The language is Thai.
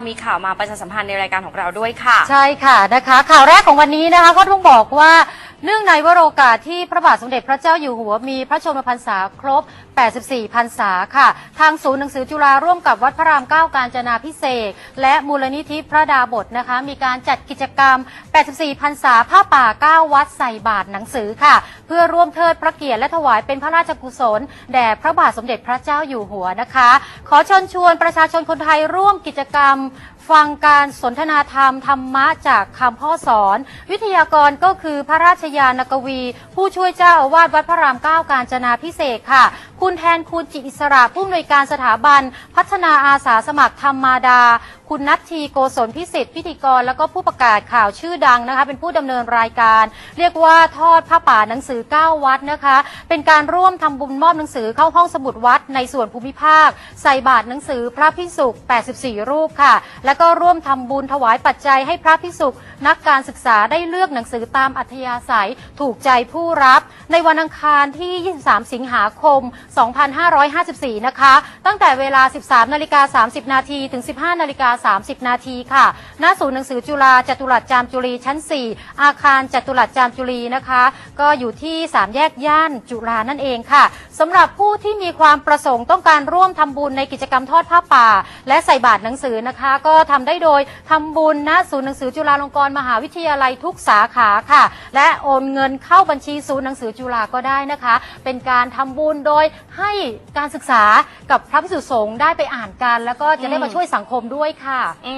มีข่าวมาประชาสัมพันธ์ในรายการของเราด้วยค่ะ ใช่ค่ะนะคะ ข่าวแรกของวันนี้นะคะก็ต้องบอกว่า เนื่องในวโรกาสที่พระบาทสมเด็จพระเจ้าอยู่หัวมีพระชนมพรรษาครบ 84 พรรษาค่ะ ทางศูนย์หนังสือจุฬาร่วมกับวัดพระรามเก้าการจนาพิเศษ และมูลนิธิพระดาบทนะคะ มีการจัดกิจกรรม 84 พรรษาผ้าป่า 9 วัดใส่บาตรหนังสือค่ะ เพื่อร่วมเทิดพระเกียรติและถวายเป็นพระราชกุศล แด่พระบาทสมเด็จพระเจ้าอยู่หัวนะคะ ขอเชิญชวนประชาชนคนไทยร่วมกิจกรรม ฟังการสนทนาธรรมธรรมะจากคำพ่อสอน วิทยากรก็คือพระราชยานกวี ผู้ช่วยเจ้าอาวาสวัดพระรามเก้าการจนาพิเศษค่ะ คุณแทนคุณจิอิสระผู้อำนวยการสถาบัน พัฒนาอาสาสมัครธรรมาดา คุณนัททีโกศลพิสิทธิ์พิธีกร แล้วก็ผู้ประกาศข่าวชื่อดังนะคะ เป็นผู้ดำเนินรายการ เรียกว่าทอดผ้าป่าหนังสือ 9 วัดนะคะ เป็นการร่วมทำบุญมอบหนังสือเข้าห้องสมุดวัดในส่วนภูมิภาค ใส่บาตรหนังสือพระพิสุก84 รูปค่ะ แล้วก็ร่วมทำบุญถวายปัจจัยให้พระพิสุกนักการศึกษาได้เลือกหนังสือตามอัธยาศัยถูกใจผู้รับ ในวันอังคารที่ 23 สิงหาคม 2554 นะคะ ตั้งแต่เวลา 13 นาฬิกา 30 นาทีถึง 15 นาฬิกา 30 นาทีค่ะณศูนย์หนังสือจุฬาจตุรัสจามจุรีชั้น 4 อาคารจตุรัสจามจุรีนะคะ ก็อยู่ที่ 3 แยกย่านจุฬานั่นเองค่ะสำหรับผู้ที่มีความประสงค์ต้องการร่วมทำบุญในกิจกรรมทอดผ้าป่า และใส่บาตรหนังสือนะคะ ก็ทำได้โดยทำบุญณศูนย์หนังสือจุฬาลงกรณ์มหาวิทยาลัยทุกสาขาค่ะ และโอนเงินเข้าบัญชีศูนย์หนังสือจุฬาก็ได้นะคะ เป็นการทำบุญโดยให้การศึกษากับพระภิกษุสงฆ์ได้ไปอ่านกัน แล้วก็จะได้มาช่วยสังคมด้วยค่ะ อืม